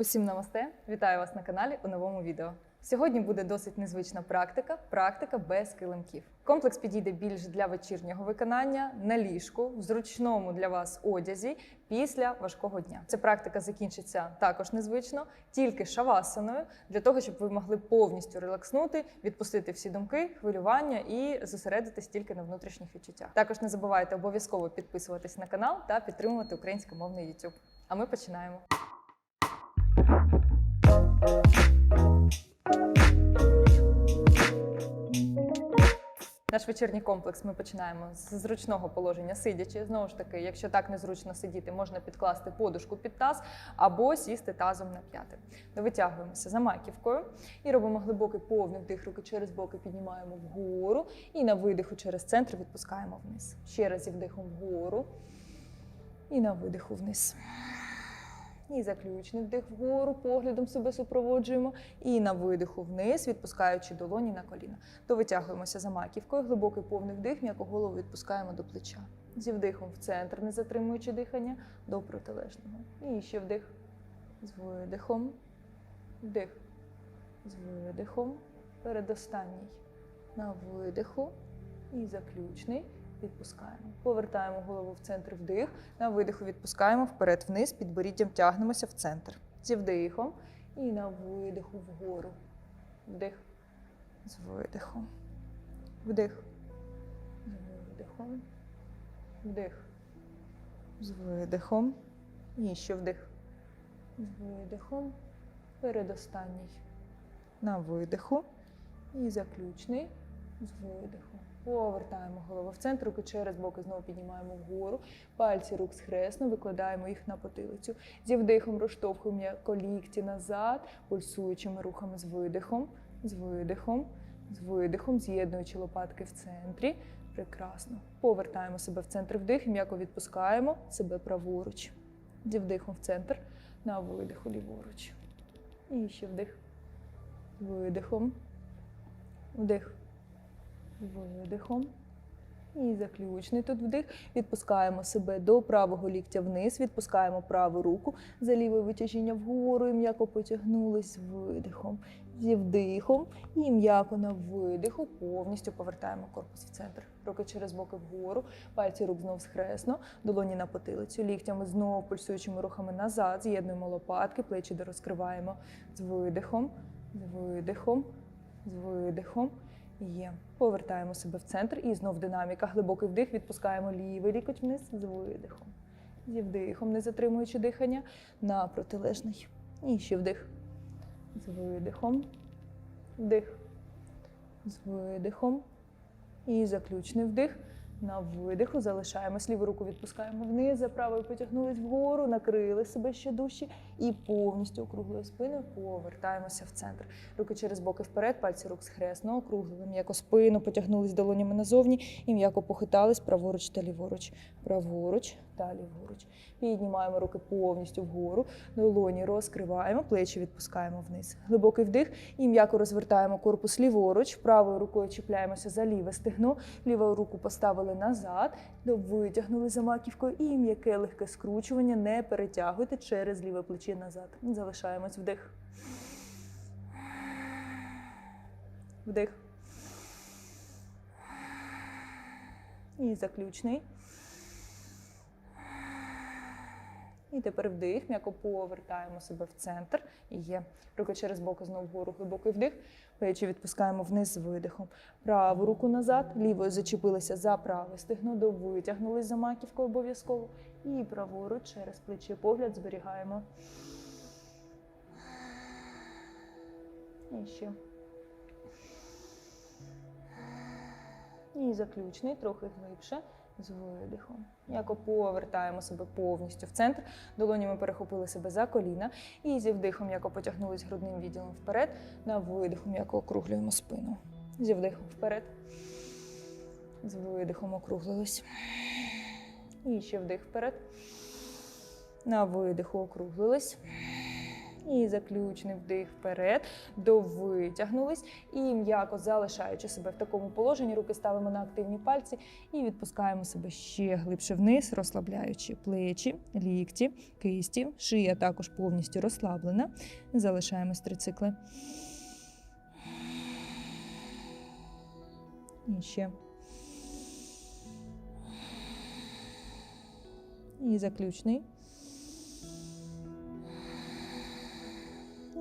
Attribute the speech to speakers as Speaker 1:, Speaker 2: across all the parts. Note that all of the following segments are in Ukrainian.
Speaker 1: Усім намасте! Вітаю вас на каналі у новому відео. Сьогодні буде досить незвична практика практика без килимків. Комплекс підійде більш для вечірнього виконання на ліжку, в зручному для вас одязі після важкого дня. Ця практика закінчиться також незвично, тільки шавасаною, для того, щоб ви могли повністю релакснути, відпустити всі думки, хвилювання і зосередитись тільки на внутрішніх відчуттях. Також не забувайте обов'язково підписуватись на канал та підтримувати українськомовний YouTube. А ми починаємо. Наш вечірній комплекс ми починаємо з зручного положення сидячи. Знову ж таки, якщо так незручно сидіти, можна підкласти подушку під таз або сісти тазом на п'яти. Витягуємося за маківкою і робимо глибокий повний вдих, руки через боки піднімаємо вгору і на видиху через центр відпускаємо вниз. Ще раз зі вдихом вгору і на видиху вниз. І заключний вдих вгору, поглядом себе супроводжуємо. І на видиху вниз, відпускаючи долоні на коліна. То витягуємося за маківкою, глибокий повний вдих, м'яко голову відпускаємо до плеча. Зі вдихом в центр, не затримуючи дихання, до протилежного. І ще вдих. З видихом. Вдих. З видихом. Передостанній. На видиху. І заключний. Відпускаємо. Повертаємо голову в центр вдих. На видиху відпускаємо вперед вниз, підборіддям тягнемося в центр. Зі вдихом. І на видиху вгору. Вдих. З видихом. Вдих. З видихом. Вдих. З видихом. І ще вдих. З видихом. Передостанній. На видиху. І заключний. З видихом. Повертаємо голову в центр, руки через боки знову піднімаємо вгору. Пальці рук схресно, викладаємо їх на потилицю. Зі вдихом розштовхуємо м'яко лікті назад, пульсуючими рухами з видихом, з видихом, з видихом, з'єднуючи лопатки в центрі. Прекрасно. Повертаємо себе в центр вдих м'яко відпускаємо себе праворуч. Зі вдихом в центр, на видиху ліворуч. І ще вдих. Видихом. Вдих видихом. І заключний тут вдих. Відпускаємо себе до правого ліктя вниз, відпускаємо праву руку за ліве витяжіння вгору і м'яко потягнулись видихом. Зі вдихом і м'яко на видиху повністю повертаємо корпус в центр. Руки через боки вгору, пальці рук знов схресно, долоні на потилицю, ліктями знов пульсуючими рухами назад, з'єднуємо лопатки, плечі дорозкриваємо з видихом, з видихом, з видихом. Є. Повертаємо себе в центр і знов динаміка. Глибокий вдих, відпускаємо лівий лікоть вниз з видихом. Зі вдихом, не затримуючи дихання, на протилежний. І ще вдих. З видихом. Вдих. З видихом. І заключний вдих. На видиху залишаємось. Ліву руку відпускаємо вниз, за правою потягнулись вгору, накрили себе ще дужче і повністю округлою спиною повертаємося в центр. Руки через боки вперед, пальці рук схресно, округлили м'яко спину, потягнулись долонями назовні і м'яко похитались праворуч та ліворуч. Праворуч та ліворуч. Піднімаємо руки повністю вгору, долоні розкриваємо, плечі відпускаємо вниз. Глибокий вдих і м'яко розвертаємо корпус ліворуч, правою рукою чіпляємося за ліве стегно, ліву руку поставили назад, витягнули за маківкою і м'яке легке скручування. Не перетягуйте через ліве плече назад. Залишаємось вдих. Вдих. І заключний. І тепер вдих, м'яко повертаємо себе в центр. І є. Руки через боки знову вгору, глибокий вдих. Плечі відпускаємо вниз з видихом. Праву руку назад, лівою зачепилися за праве стегно, до витягнулись за маківкою обов'язково. І праворуч через плечі погляд зберігаємо. І ще. І заключний, трохи глибше з видихом. Яко повертаємо себе повністю в центр. Долонями перехопили себе за коліна. І зі вдихом, яко потягнулись грудним відділом вперед. На видихом, яко округлюємо спину. Зі вдихом вперед. З видихом округлились. І ще вдих вперед. На видиху округлились. І заключний вдих вперед, довитягнулись. І м'яко залишаючи себе в такому положенні, руки ставимо на активні пальці і відпускаємо себе ще глибше вниз, розслабляючи плечі, лікті, кисті, шия також повністю розслаблена. Залишаємось три цикли. І ще. І заключний.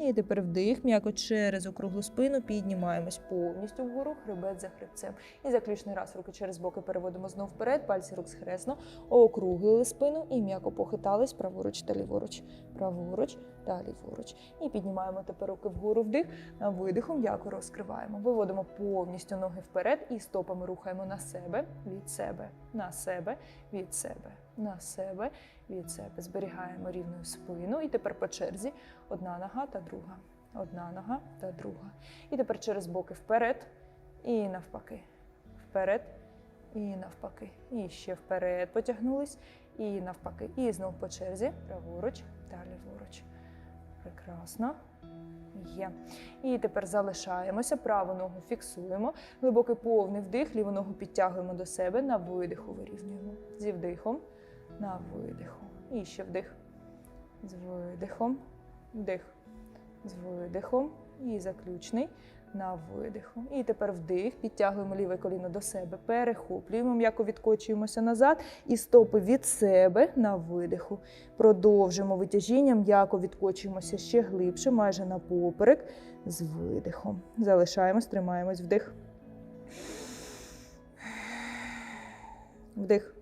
Speaker 1: І тепер вдих, м'яко через округлу спину, піднімаємось повністю вгору, хребет за хребцем. І заключний раз руки через боки переводимо знов вперед, пальці рук схресно, округлили спину і м'яко похитались праворуч та ліворуч. Праворуч та ліворуч. І піднімаємо тепер руки вгору вдих, на видиху м'яко розкриваємо. Виводимо повністю ноги вперед і стопами рухаємо на себе, від себе, на себе, від себе, на себе, від себе. Зберігаємо рівною спину. І тепер по черзі одна нога та друга. Одна нога та друга. І тепер через боки вперед і навпаки. Вперед і навпаки. І ще вперед потягнулись, і навпаки. І знов по черзі. Праворуч та ліворуч. Прекрасно. Є. І тепер залишаємося, праву ногу фіксуємо. Глибокий повний вдих, ліву ногу підтягуємо до себе, на видиху вирівнюємо. Зі вдихом, на видиху. І ще вдих. З видихом, вдих. З видихом. І заключний на видиху. І тепер вдих, підтягуємо ліве коліно до себе, перехоплюємо, м'яко відкочуємося назад і стопи від себе на видиху. Продовжуємо витяжіння, м'яко відкочуємося ще глибше, майже на поперек з видихом. Залишаємось, тримаємось вдих. Вдих.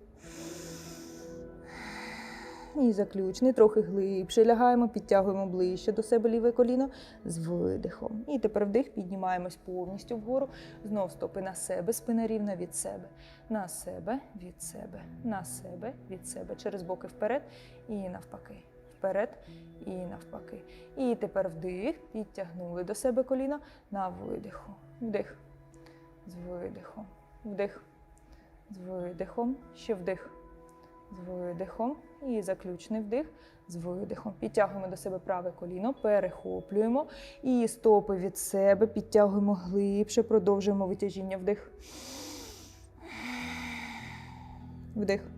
Speaker 1: І заключний, трохи глибше лягаємо, підтягуємо ближче до себе ліве коліно з видихом. І тепер вдих, піднімаємось повністю вгору. Знов стопи на себе, спина рівна від себе. На себе, від себе, на себе, від себе. Через боки вперед і навпаки. Вперед і навпаки. І тепер вдих, підтягнули до себе коліно на видиху. Вдих. З видихом. Вдих. З видихом. Ще вдих з видихом і заключний вдих з видихом. Підтягуємо до себе праве коліно, перехоплюємо і стопи від себе, підтягуємо глибше, продовжуємо витяжіння вдих. Вдих.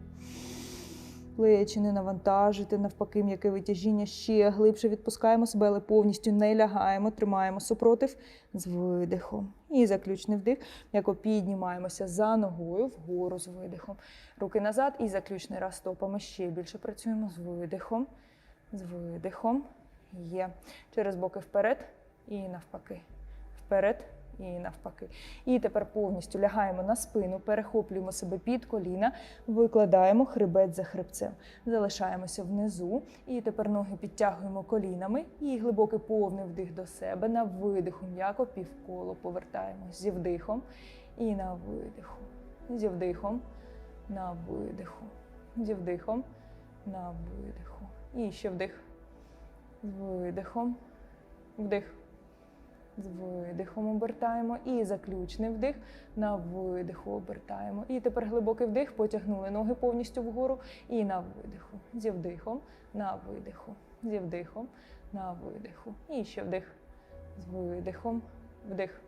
Speaker 1: Плечі не навантажити, навпаки, м'яке витяжіння ще глибше відпускаємо себе, але повністю не лягаємо, тримаємо супротив з видихом. І заключний вдих, м'яко піднімаємося за ногою вгору з видихом. Руки назад і заключний раз стопами ще більше працюємо з видихом, з видихом. Є. Через боки вперед і навпаки. Вперед і навпаки. І тепер повністю лягаємо на спину, перехоплюємо себе під коліна, викладаємо хребет за хребцем. Залишаємося внизу. І тепер ноги підтягуємо колінами. І глибокий повний вдих до себе. На видиху м'яко півколо повертаємось зі вдихом і на видиху. Зі вдихом, на видиху. Зі вдихом, на видиху. І ще вдих. З видихом. Вдих. З видихом обертаємо і заключний вдих на видиху обертаємо. І тепер глибокий вдих, потягнули ноги повністю вгору і на видиху. Зі вдихом, на видиху. Зі вдихом, на видиху. І ще вдих. З видихом, вдих.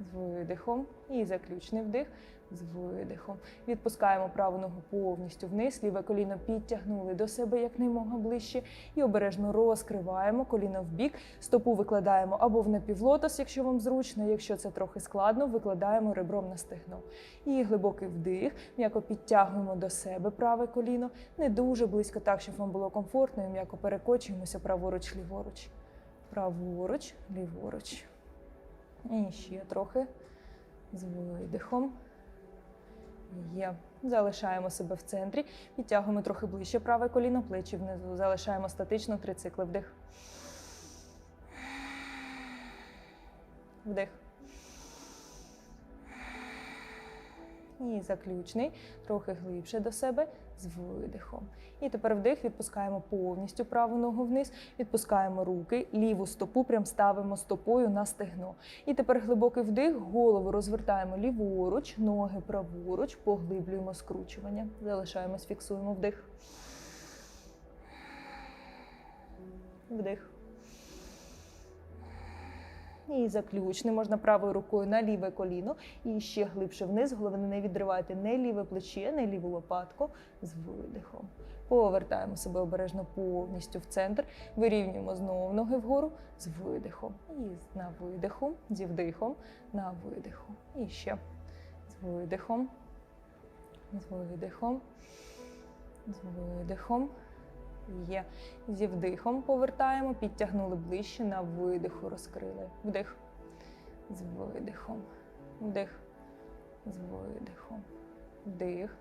Speaker 1: З видихом і заключний вдих з видихом. Відпускаємо праву ногу повністю вниз, ліве коліно підтягнули до себе якнаймога ближче. І обережно розкриваємо коліно в бік, стопу викладаємо або в напівлотос, якщо вам зручно. Якщо це трохи складно, викладаємо ребром на стегно. І глибокий вдих, м'яко підтягуємо до себе праве коліно, не дуже близько, так, щоб вам було комфортно, і м'яко перекочуємося праворуч, ліворуч. Праворуч, ліворуч. І ще трохи з видихом. Є. Залишаємо себе в центрі. Підтягуємо трохи ближче праве коліно, плечі внизу. Залишаємо статично три цикли. Вдих. Вдих. І заключний, трохи глибше до себе з видихом. І тепер вдих, відпускаємо повністю праву ногу вниз, відпускаємо руки, ліву стопу прям ставимо стопою на стегно. І тепер глибокий вдих, голову розвертаємо ліворуч, ноги праворуч, поглиблюємо скручування. Залишаємось, фіксуємо вдих. Вдих. І заключний. Можна правою рукою на ліве коліно і ще глибше вниз. Головне, не відривайте не ліве плече, не ліву лопатку з видихом. Повертаємо себе обережно повністю в центр. Вирівнюємо знову ноги вгору з видихом. І на видиху, зі вдихом, на видиху. І ще з видихом, з видихом, з видихом. Є. Зі вдихом повертаємо, підтягнули ближче на видиху, розкрили. Вдих. З видихом. Вдих. З видихом. Вдих.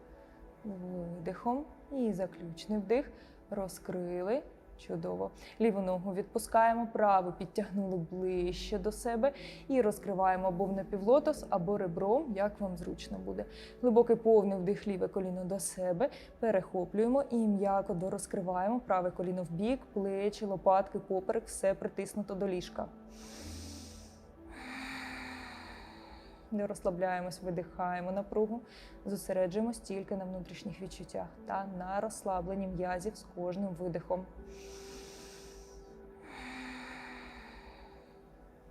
Speaker 1: З видихом. І заключний вдих. Розкрили. Чудово. Ліву ногу відпускаємо, праву підтягнули ближче до себе і розкриваємо або в напівлотос, або ребром, як вам зручно буде. Глибокий повний вдих, ліве коліно до себе. Перехоплюємо і м'яко дорозкриваємо праве коліно в бік, плечі, лопатки, поперек, все притиснуто до ліжка. Не розслабляємось, видихаємо напругу, зосереджуємось тільки на внутрішніх відчуттях та на розслабленні м'язів з кожним видихом.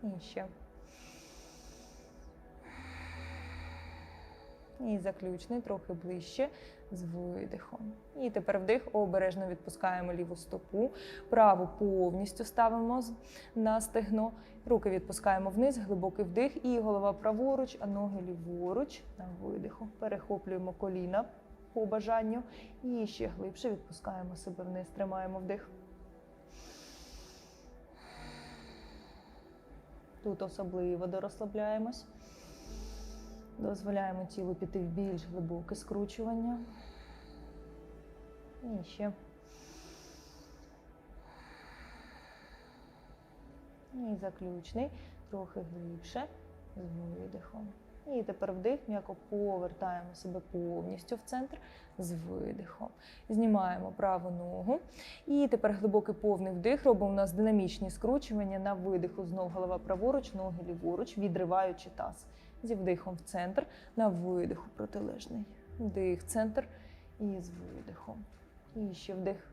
Speaker 1: І. І заключний трохи ближче з видихом. І тепер вдих, обережно відпускаємо ліву стопу, праву повністю ставимо на стегно, руки відпускаємо вниз, глибокий вдих, і голова праворуч, а ноги ліворуч на видиху. Перехоплюємо коліна по бажанню і ще глибше відпускаємо себе вниз, тримаємо вдих. Тут особливо дорозслабляємось. Дозволяємо тілу піти в більш глибоке скручування. І ще. І заключний, трохи глибше, з видихом. І тепер вдих, м'яко повертаємо себе повністю в центр з видихом. Знімаємо праву ногу. І тепер глибокий повний вдих. Робимо у нас динамічні скручування на видиху. Знов голова праворуч, ноги ліворуч, відриваючи таз. Зі вдихом в центр, на видиху протилежний. Вдих, центр і з видихом. І ще вдих.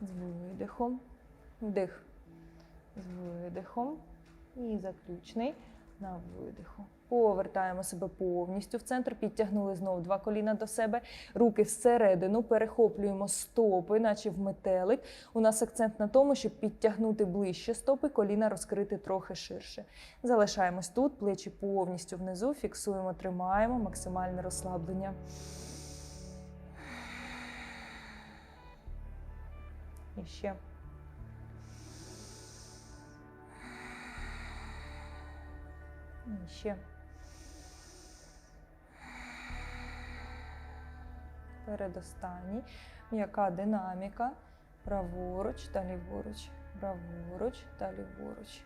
Speaker 1: З видихом. Вдих. З видихом. І заключний на видиху. Повертаємо себе повністю в центр, підтягнули знову два коліна до себе, руки всередину, перехоплюємо стопи, наче в метелик. У нас акцент на тому, щоб підтягнути ближче стопи, коліна розкрити трохи ширше. Залишаємось тут, плечі повністю внизу, фіксуємо, тримаємо максимальне розслаблення. І ще. І ще. Передостанній. М'яка динаміка. Праворуч та ліворуч. Праворуч та ліворуч.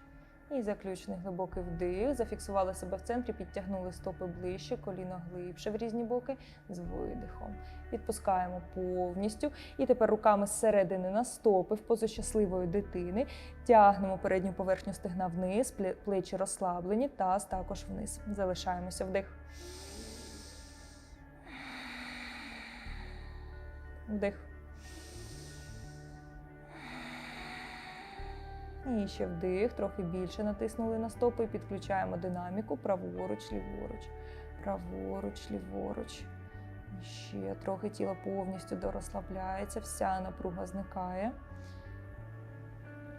Speaker 1: І заключний глибокий вдих. Зафіксували себе в центрі, підтягнули стопи ближче, коліно глибше в різні боки з видихом. Відпускаємо повністю. І тепер руками зсередини на стопи в позу щасливої дитини. Тягнемо передню поверхню стегна вниз, плечі розслаблені, таз також вниз. Залишаємося вдих. Вдих. І ще вдих, трохи більше натиснули на стопи і підключаємо динаміку праворуч, ліворуч, праворуч, ліворуч. І ще трохи тіло повністю дорозслабляється, вся напруга зникає.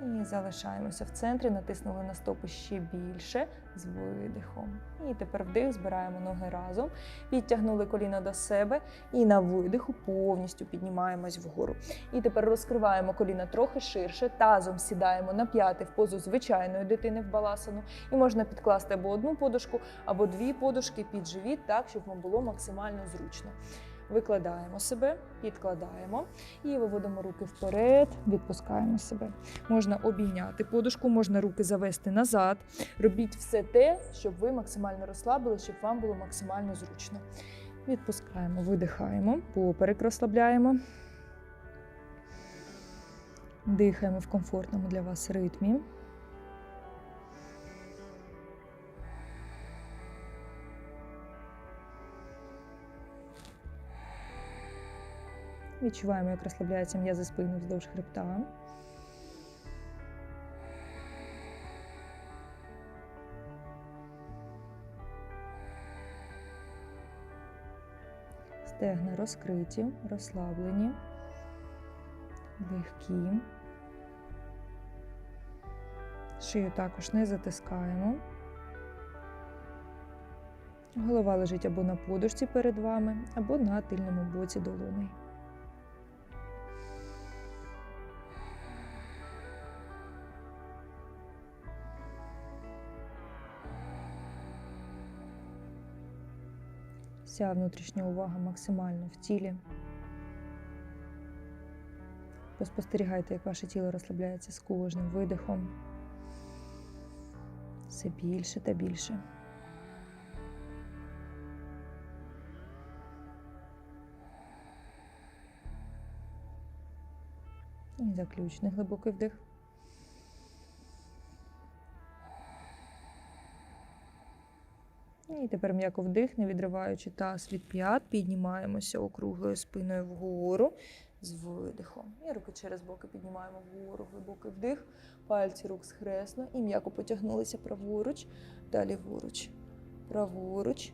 Speaker 1: І залишаємося в центрі, натиснули на стопи ще більше з видихом. І тепер вдих, збираємо ноги разом, підтягнули коліна до себе і на видиху повністю піднімаємось вгору. І тепер розкриваємо коліна трохи ширше, тазом сідаємо на п'яти в позу звичайної дитини в баласану. І можна підкласти або одну подушку, або дві подушки під живіт, так, щоб вам було максимально зручно. Викладаємо себе, підкладаємо і виводимо руки вперед, відпускаємо себе. Можна обійняти подушку, можна руки завести назад. Робіть все те, щоб ви максимально розслабили, щоб вам було максимально зручно. Відпускаємо, видихаємо, поперек розслабляємо. Дихаємо в комфортному для вас ритмі. Відчуваємо, як розслабляється м'язи спини вздовж хребта. Стегна розкриті, розслаблені, легкі. Шию також не затискаємо. Голова лежить або на подушці перед вами, або на тильному боці долони. Вся внутрішня увага максимально в тілі. Поспостерігайте, як ваше тіло розслабляється з кожним видихом. Все більше та більше. І заключний глибокий вдих. І тепер м'яко вдих, не відриваючи таз від п'ят, піднімаємося округлою спиною вгору з видихом. І руки через боки піднімаємо вгору, глибокий вдих, пальці рук схресно і м'яко потягнулися праворуч, далі вруч. праворуч,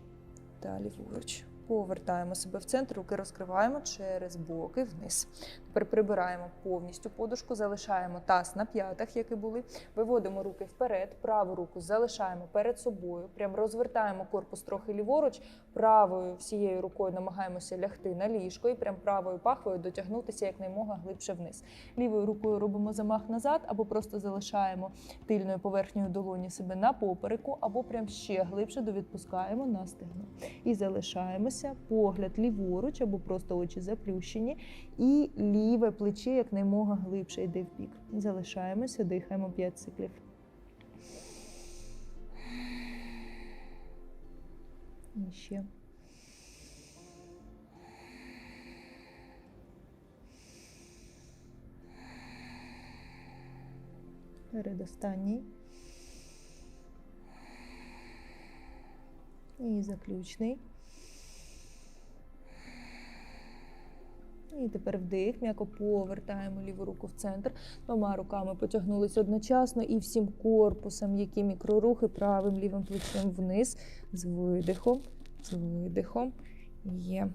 Speaker 1: далі вуруч. Повертаємо себе в центр, руки розкриваємо через боки вниз. Тепер прибираємо повністю подушку, залишаємо таз на п'ятах, які були. Виводимо руки вперед, праву руку залишаємо перед собою. Прям розвертаємо корпус трохи ліворуч, правою всією рукою намагаємося лягти на ліжко і прям правою пахвою дотягнутися якнаймога глибше вниз. Лівою рукою робимо замах назад, або просто залишаємо тильною поверхнею долоні себе на попереку, або прям ще глибше довідпускаємо на стегно. І залишаємося погляд ліворуч, або просто очі заплющені, і ліве плече якнаймога глибше йде в бік. Залишаємося, дихаємо 5 циклів. І ще. Передостанній. І заключний. І тепер вдих, м'яко повертаємо ліву руку в центр. Двома руками потягнулись одночасно і всім корпусом, які мікрорухи правим лівим плечем вниз, з видихом, з видихом. Є.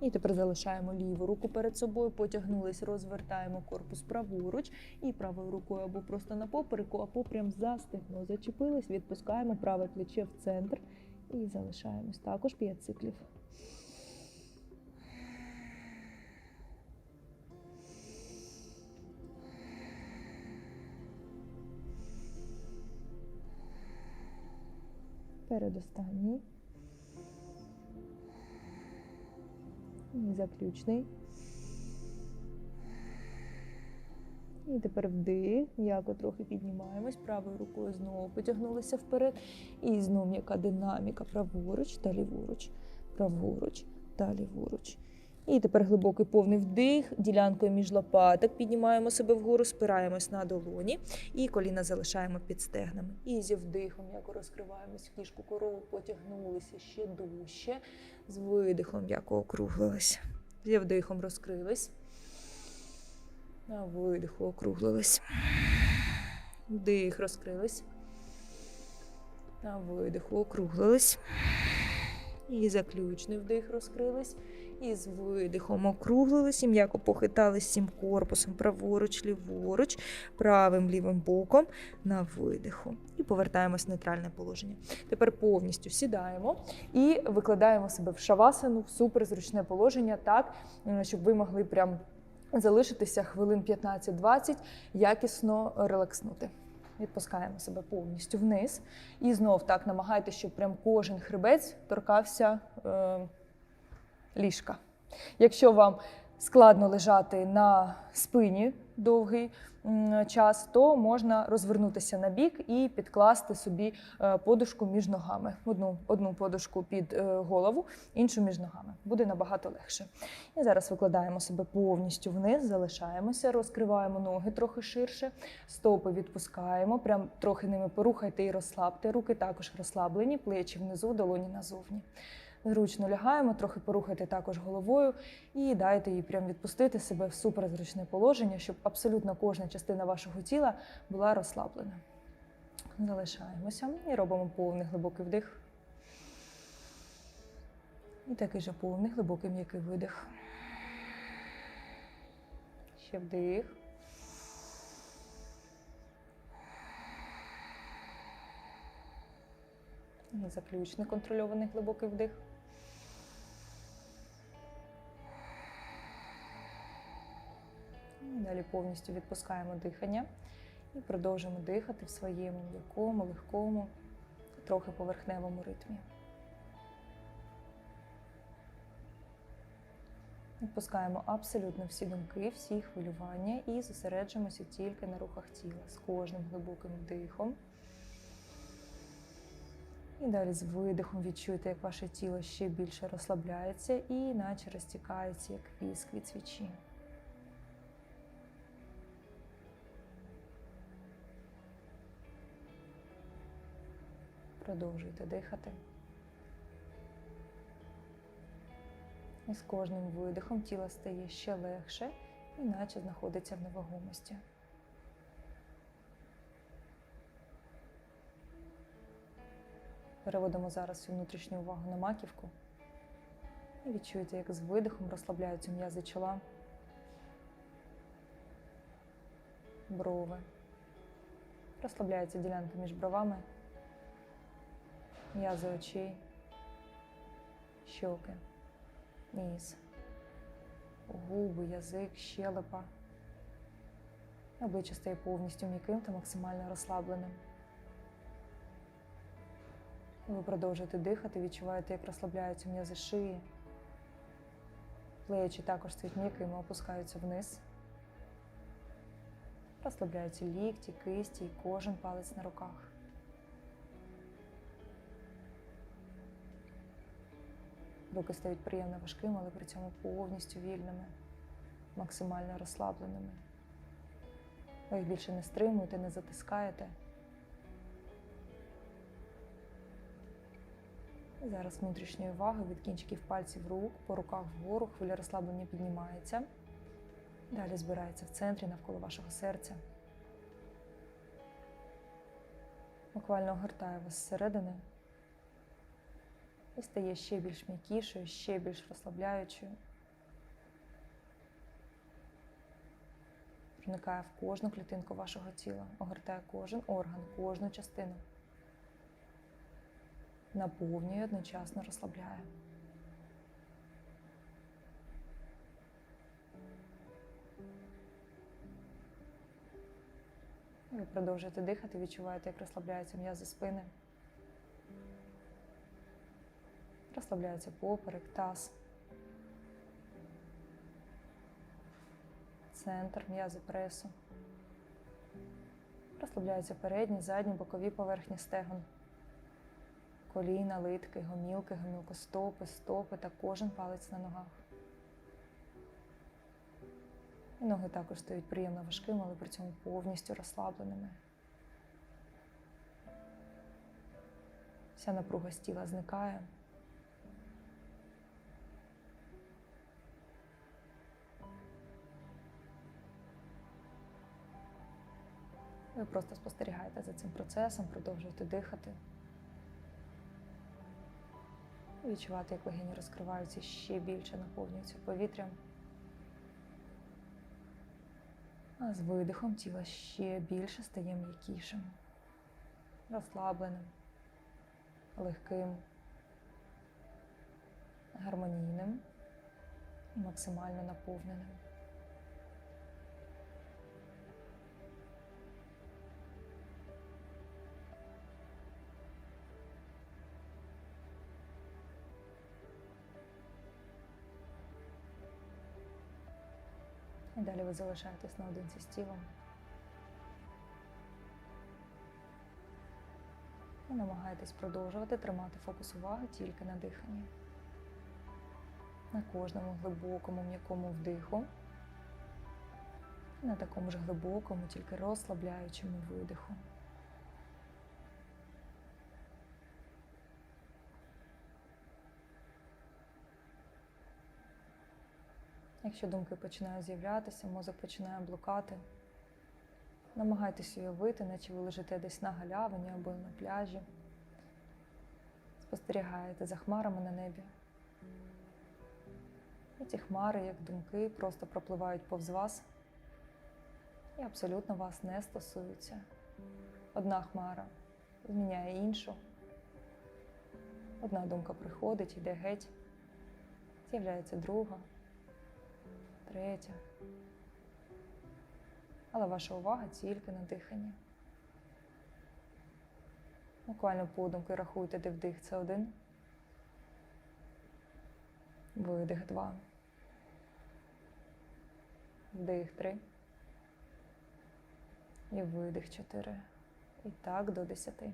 Speaker 1: І тепер залишаємо ліву руку перед собою, потягнулись, розвертаємо корпус праворуч і правою рукою або просто на попереку, або прям за стегно зачепились, відпускаємо праве плече в центр і залишаємось. Також 5 циклів. Передостанній. І заключний. І тепер вдих, м'яко трохи піднімаємось, правою рукою знову потягнулися вперед. І знову м'яка динаміка праворуч та ліворуч, праворуч та ліворуч. І тепер глибокий повний вдих, ділянкою між лопаток піднімаємо себе вгору, спираємось на долоні і коліна залишаємо під стегнами. І зі вдихом м'яко розкриваємось в кішку корову, потягнулися ще дужче. З видихом м'яко округлились. Зі вдихом розкрились. На видиху округлились. Вдих, розкрились. На видиху округлились. І заключний вдих розкрились. І з видихом округлились, і м'яко похитались всім корпусом праворуч, ліворуч, правим лівим боком на видиху. І повертаємось в нейтральне положення. Тепер повністю сідаємо і викладаємо себе в шавасану, в суперзручне положення, так, е, щоб ви могли прям залишитися хвилин 15-20, якісно релакснути. Відпускаємо себе повністю вниз. І знов так намагайтеся, щоб прям кожен хребець торкався. Е, ліжка. Якщо вам складно лежати на спині довгий час, то можна розвернутися на бік і підкласти собі е, подушку між ногами. Одну, одну подушку під е, голову, іншу між ногами. Буде набагато легше. І зараз викладаємо себе повністю вниз, залишаємося, розкриваємо ноги трохи ширше, стопи відпускаємо, прям трохи ними порухайте і розслабте. Руки також розслаблені, плечі внизу, долоні назовні. Зручно лягаємо, трохи порухайте також головою і дайте їй прям відпустити себе в суперзручне положення, щоб абсолютно кожна частина вашого тіла була розслаблена. Залишаємося і робимо повний глибокий вдих. І такий же повний глибокий м'який видих. Ще вдих. І заключний контрольований глибокий вдих. І далі повністю відпускаємо дихання і продовжуємо дихати в своєму м'якому, легкому, трохи поверхневому ритмі. Відпускаємо абсолютно всі думки, всі хвилювання і зосереджуємося тільки на рухах тіла з кожним глибоким вдихом. І далі з видихом відчуйте, як ваше тіло ще більше розслабляється і наче розтікається, як віск від свічі. Продовжуйте дихати. І з кожним видихом тіло стає ще легше, і наче знаходиться в невагомості. Переводимо зараз всю внутрішню увагу на маківку. І відчуєте, як з видихом розслабляються м'язи чола, брови. Розслабляється ділянка між бровами, м'язи очей, щоки, ніс, губи, язик, щелепа. Обличчя стає повністю м'яким та максимально розслабленим. Ви продовжуєте дихати, відчуваєте, як розслабляються м'язи шиї. Плечі також стають м'якими, опускаються вниз. Розслабляються лікті, кисті і кожен палець на руках. Руки стають приємно важкими, але при цьому повністю вільними, максимально розслабленими. Ви їх більше не стримуєте, не затискаєте. Зараз внутрішньої уваги від кінчиків пальців рук по руках вгору, хвиля розслаблення піднімається. Далі збирається в центрі навколо вашого серця. Буквально огортає вас зсередини і стає ще більш м'якішою, ще більш розслабляючою. Проникає в кожну клітинку вашого тіла, огортає кожен орган, кожну частину наповнює, одночасно розслабляє. Ви продовжуєте дихати, відчуваєте, як розслабляються м'язи спини. Розслабляється поперек, таз. Центр, м'язи пресу. Розслабляються передні, задні, бокові поверхні стегон коліна, литки, гомілки, гомілкостопи, стопи та кожен палець на ногах. І ноги також стають приємно важкими, але при цьому повністю розслабленими. Вся напруга з тіла зникає. Ви просто спостерігаєте за цим процесом, продовжуєте дихати. Відчувати, як легені розкриваються ще більше, наповнюються повітрям. А з видихом тіло ще більше стає м'якішим, розслабленим, легким, гармонійним максимально наповненим. І далі ви залишаєтесь наодинці з тілом. І намагаєтесь продовжувати тримати фокус уваги тільки на диханні. На кожному глибокому м'якому вдиху. І на такому ж глибокому, тільки розслабляючому видиху. Якщо думки починають з'являтися, мозок починає блукати. Намагайтесь уявити, наче ви лежите десь на галявині або на пляжі. Спостерігаєте за хмарами на небі. І ці хмари, як думки, просто пропливають повз вас і абсолютно вас не стосуються. Одна хмара зміняє іншу. Одна думка приходить, йде геть, з'являється друга, третя. Але ваша увага тільки на диханні. Буквально подумки рахуйте, де вдих це один. Видих два. Вдих три. І видих чотири. І так до десяти.